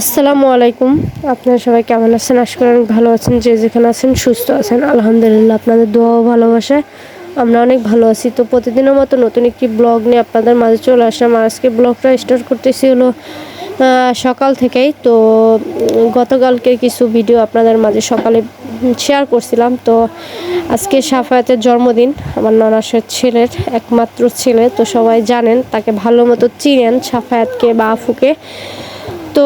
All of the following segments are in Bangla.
আসসালামু আলাইকুম। আপনারা সবাই কেমন আছেন? আশা করি অনেক ভালো আছেন যে যেখানে আছেন সুস্থ আছেন। আলহামদুলিল্লাহ আপনাদের দোয়াও ও ভালোবাসায় আমরা অনেক ভালো আছি। তো প্রতিদিনের মতো নতুন একটি ব্লগ নিয়ে আপনাদের মাঝে চলে আসলাম। আজকে ব্লগটা স্টার্ট করতেছি হলো সকাল থেকেই। তো উম, গতকালকে কিছু ভিডিও আপনাদের মাঝে সকালে শেয়ার করছিলাম। তো আজকে সাফায়াতের জন্মদিন। আমার ননাসের ছেলের একমাত্র ছেলে। তো সবাই জানেন তাকে ভালো মতো চিনেন সাফায়াতকে বা আফুকে। তো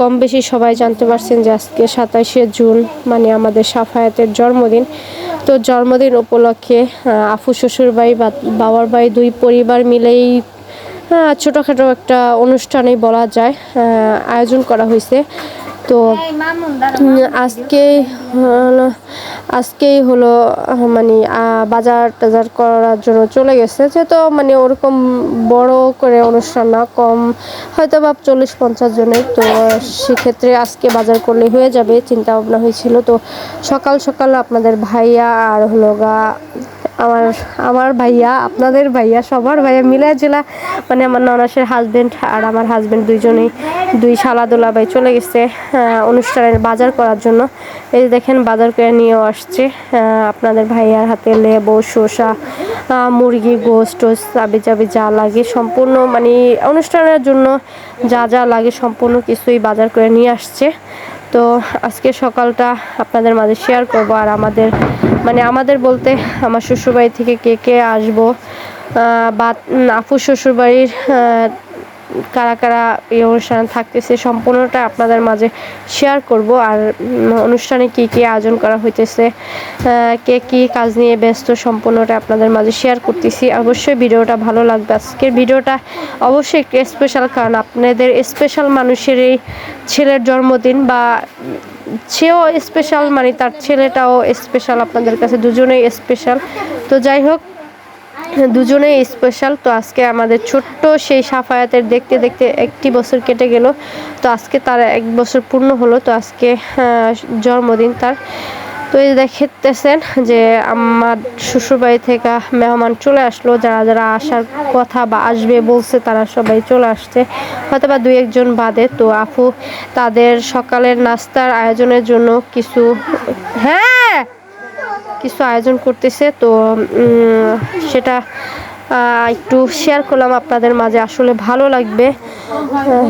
কম বেশি সবাই জানতে পারছেন যে আজকে সাতাশে জুন মানে আমাদের সাফায়াতের জন্মদিন। তো জন্মদিন উপলক্ষে আফু শ্বশুর বাড়ি বাবার বাড়ি দুই পরিবার মিলেই ছোটোখাটো একটা অনুষ্ঠানেই বলা যায় আয়োজন করা হয়েছে। তো আজকে আজকেই হলো মানে বাজার টাজার করার জন্য চলে গেছে। যেহেতু মানে ওরকম বড় করে অনুষ্ঠান না, কম, হয়তো বা চল্লিশ পঞ্চাশ জনের। তো সেক্ষেত্রে আজকে বাজার করলে হয়ে যাবে, চিন্তা ভাবনা হয়েছিল। তো সকাল সকাল আপনাদের ভাইয়া আর হলো গা আমার আমার ভাইয়া, আপনাদের ভাইয়া, সবার ভাইয়া মিলা জেলা মানে আমার ননাসের হাজবেন্ড আর আমার হাজবেন্ড দুইজনেই দুই শালাদোলা ভাই চলে গেছে অনুষ্ঠানের বাজার করার জন্য। এই দেখেন, বাজার করে নিয়েও আসছে আপনাদের ভাইয়ার হাতে লেবু, শসা মুরগি গোস টোস চাবি চাবি যা লাগে সম্পূর্ণ মানে অনুষ্ঠানের জন্য যা যা লাগে সম্পূর্ণ কিছুই বাজার করে নিয়ে আসছে। তো আজকে সকালটা আপনাদের মাঝে শেয়ার করব আর আমাদের মানে আমাদের বলতে আমার শ্বশুরবাড়ি থেকে কে কে আসব বা আপু শ্বশুরবাড়ির কারা কারা এই অনুষ্ঠানে থাকতেছে সম্পূর্ণটা আপনাদের মাঝে শেয়ার করব। আর অনুষ্ঠানে কি কি আয়োজন করা হইতেছে কে কি কাজ নিয়ে ব্যস্ত সম্পূর্ণটা আপনাদের মাঝে শেয়ার করতেছি। অবশ্যই ভিডিওটা ভালো লাগবে। আজকের ভিডিওটা অবশ্যই একটু স্পেশাল কারণ আপনাদের স্পেশাল মানুষের এই ছেলের জন্মদিন বা সেও স্পেশাল মানে তার ছেলেটাও স্পেশাল আপনাদের কাছে দুজনেই স্পেশাল তো যাই হোক, দুজনেই স্পেশাল তো আজকে আমাদের ছোট্ট সেই সাফায়াতের দেখতে দেখতে একটি বছর কেটে গেল। তো আজকে তার এক বছর পূর্ণ হলো। তো আজকে জন্মদিন তার। তো এই দেখতেছেন যে আমার শ্বশুরবাড়ি থেকে মেহমান চলে আসলো। যারা যারা আসার কথা বা আসবে বলছে, তারা সবাই চলে আসছে। হয়তো বা দুই একজন বাদে। তো আপু, তাদের সকালের নাস্তার আয়োজনের জন্য কিছু হ্যাঁ কিছু আয়োজন করতেছে। তো সেটা একটু শেয়ার করলাম আপনাদের মাঝে। আসলে ভালো লাগবে আহ,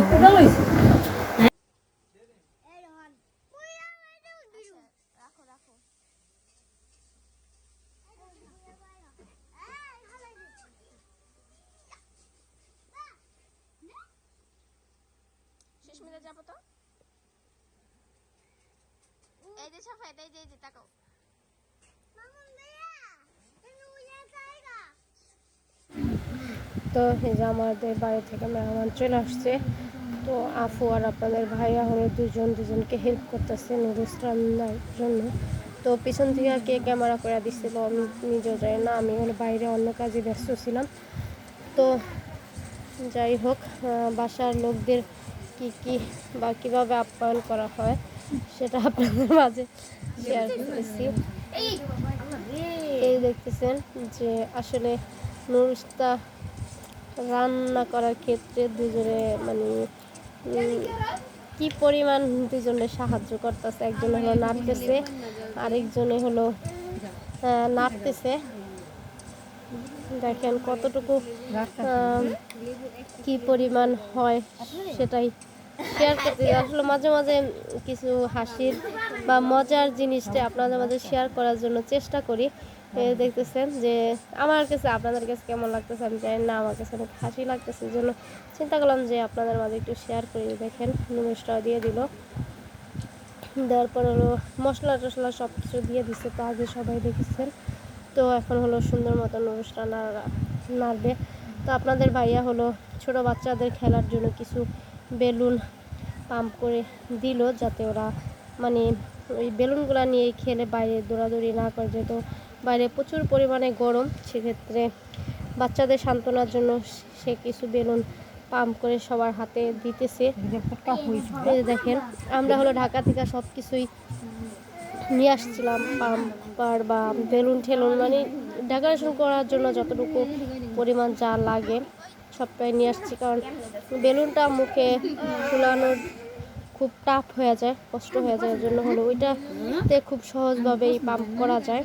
সুস্মিতা যাব তো এই যে সাফাই এই যে এই যে তাকাও তো এই যে আমাদের বাড়ি থেকে মেহমান চলে আসছে। তো আফু আর আপনাদের ভাইয়া হলো দুজন দুজনকে হেল্প করতেছে নুডলস রান্নার জন্য। তো পিছন থেকে কে ক্যামেরা করে দিচ্ছিল আমি নিজেও জানি না, আমি হলো বাইরে অন্য কাজে ব্যস্ত ছিলাম। তো যাই হোক বাসার লোকদের কি কি বা কীভাবে আপ্যায়ন করা হয় সেটা আপনাদের মাঝে শেয়ার করতেছি। এই দেখতেছেন যে আসলে নুডলসটা রান্না করার ক্ষেত্রে দুজনে মানে কি পরিমাণ দুজনে সাহায্য করতেছে? একজনে হলো নাড়তেছে, আরেকজনে হলো নাড়তেছে। দেখেন কতটুকু কি পরিমাণ হয় সেটাই শেয়ার করতে আসলে মাঝে মাঝে কিছু হাসির বা মজার জিনিসটা আপনাদের মাঝে শেয়ার করার জন্য চেষ্টা করি। দেখতেছেন যে আমার কাছে, আপনাদের কাছে কেমন লাগতেছে আমি জানি না, আমার কাছে অনেক হাসি লাগতেছে, এই জন্য চিন্তা করলাম যে আপনাদের মাঝে একটু শেয়ার করি। দেখেন নুডলসটাও দিয়ে দিল। দেওয়ার পর হলো মশলা টশলা সব কিছু দিয়ে দিচ্ছে তো আগে সবাই দেখেছেন। তো এখন হলো সুন্দর মতো নুডলসটা নাড়া- নাড়বে। তো আপনাদের ভাইয়া হলো ছোট বাচ্চাদের খেলার জন্য কিছু বেলুন পাম্প করে দিল, যাতে ওরা মানে ওই বেলুনগুলো নিয়ে খেলে বাইরে দৌড়াদৌড়ি না করে, যেহেতু বাইরে প্রচুর পরিমাণে গরম, সেক্ষেত্রে বাচ্চাদের সান্ত্বনার জন্য সে কিছু বেলুন পাম্প করে সবার হাতে দিতেছে। দেখেন, আমরা হলো ঢাকা থেকে সব কিছুই নিয়ে আসছিলাম পাম্পার বা বেলুন ঠেলুন মানে ডেকোরেশন করার জন্য যতটুকু পরিমাণ যা লাগে সবটাই নিয়ে আসছি, কারণ বেলুনটা মুখে ফুলানোর খুব টাফ হয়ে যায়, কষ্ট হয়ে যায় জন্য হলো ওইটাতে খুব সহজভাবেই পাম্প করা যায়।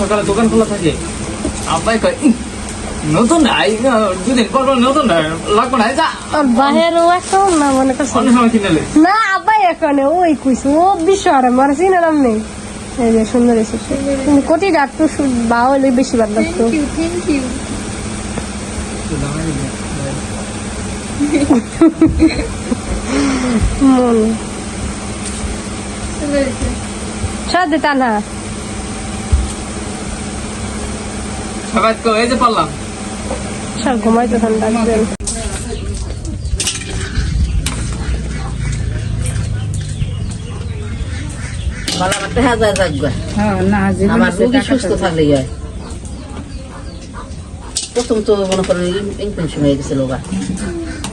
সকালে দোকান খোলা থাকে। আব্বাই কয় নতুন আই দুদিন পর পর নতুন লাগবে না যা। আর বাহিরও এখন না মনে করছে। অন্য সময় কিনেলে না আব্বাই এখানে ওই কইছে ও বিশ্ব আর নেই। এই যে সুন্দর এসেছে কোটি ডাক্তার বা হলে বেশি ভালো লাগতো। মন সাথে সবাই তো এই যে পারলাম। সব ঘুমাইতে ঠান্ডা হয় প্রথম তো মনে করেন ইনফেকশন হয়ে গেছিল গা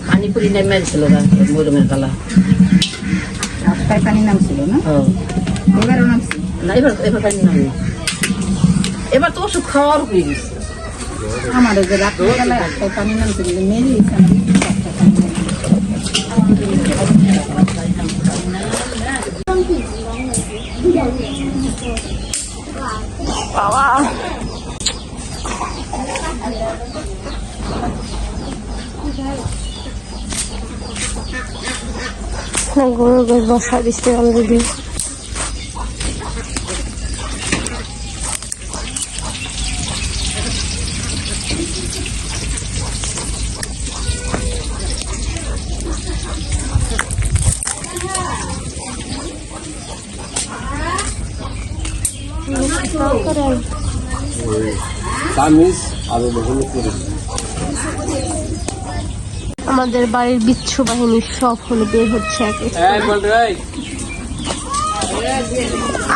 পানি পুরি নেমে গেছিল গা মরমের গালা রাস্তায় পানি নামছিল না? এবারও নামছিল না এবার এবার পানি নামে। এবার তো ওষুধ খাওয়ার হয়ে গেছে। আমার যে রাত্রেবেলায় রাস্তায় পানি নামছিল মেরে দিয়েছে আমার রাস্তায় পানি নামছিল। না গরু বেশ বসা দিচ্ছে অলরেডি তামিজ আর হলুদ করে আমাদের বাড়ির বিচ্ছু বাহিনী সব হলো বের হচ্ছে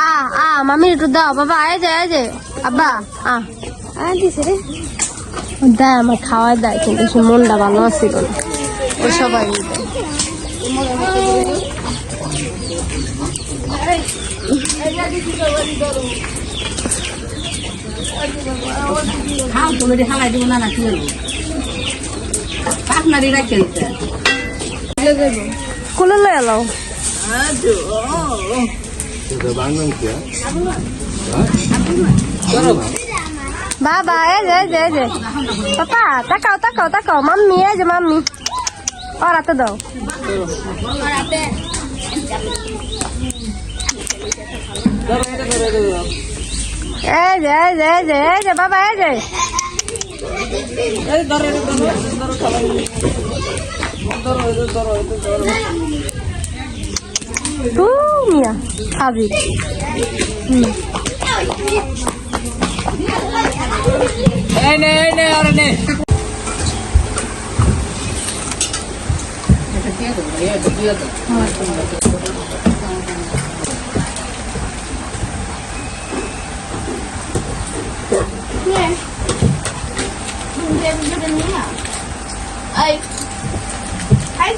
আ আ মামি একটু দাও বাবা আয় যায় আয় যায় আব্বা আ। আয় দিছে রে। দেয় আমার খাওয়াই দেয় কিন্তু সে মনটা ভালো আছিল না। ও সবাই খাও তুমি হালাই দিব না না কি হইব পাখনারি রাখে দিতে কোলে লয়ে কি বাবা এই যে যে যে। পাপা তাকাও তাকাও তাকাও। মাম্মি এই যে মাম্মি। আর হাতে দাও। এই যে এই যে এই যে যে বাবা এই যে। খাবি এই নে এই নে আরে নে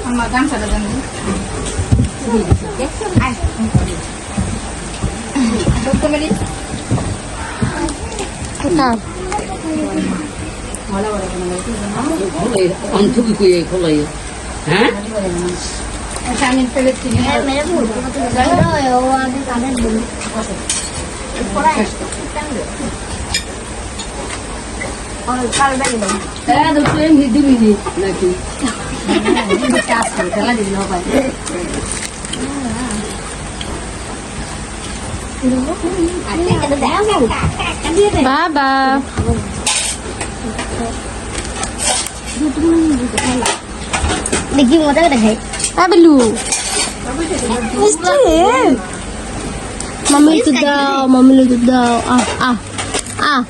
আমার গামছাটা জানি খা অন্থুকি কুয়ে খোলাই হ্যাঁ আমি ফেলে চিনি হ্যাঁ তো তুই এমনি দিবি নি নাকি কাজ করে খেলা দিবি না ভাই বাবা দেখি মজা করে দেখাই আবেলু মিষ্টি মামি একটু দাও মামি একটু দাও আহ আহ আহ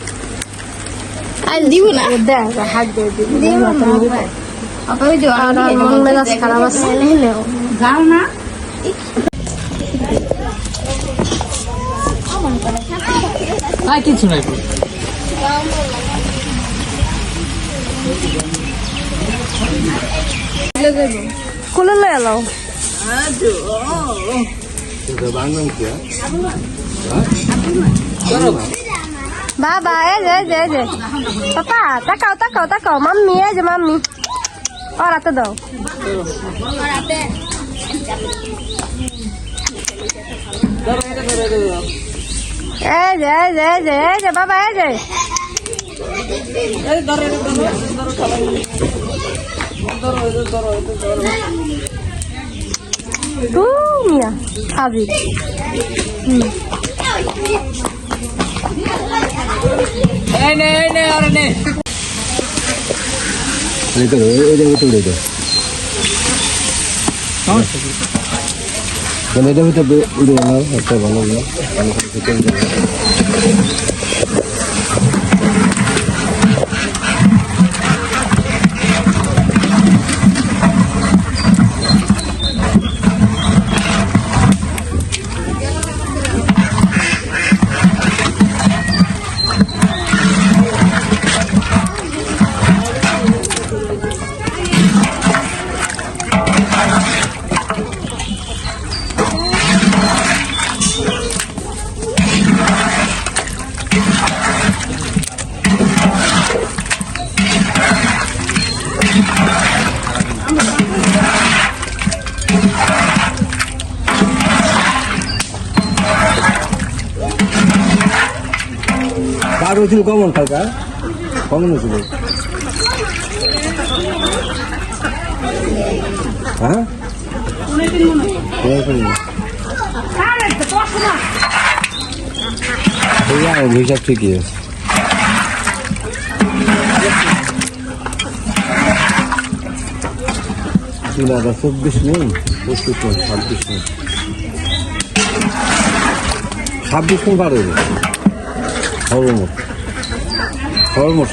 আই দিব না। দেখ হাত দিয়ে দিব। আপা ওই যে আর আর মন মেজাজ খারাপ আছে। যাও না। আর কিছু নাই কোলে লয়ে কে বাবা এই যে এই যে এই যে। পাপা, তাকাও তাকাও তাকাও। মাম্মি, এই যে মাম্মি। আর হাতে দাও। এই যে এই যে এই যে এই যে, বাবা এই যে। মিয়া খাবি নে এই নে আরে নে এটা কার হয়েছিল কমন কালকা কমন হয়েছিল। হ্যাঁ? হিসাব ঠিকই আছে। চব্বিশ নেই ছাব্বিশ নেই। ছাব্বিশ কোন কার Hormuz. Hormuz.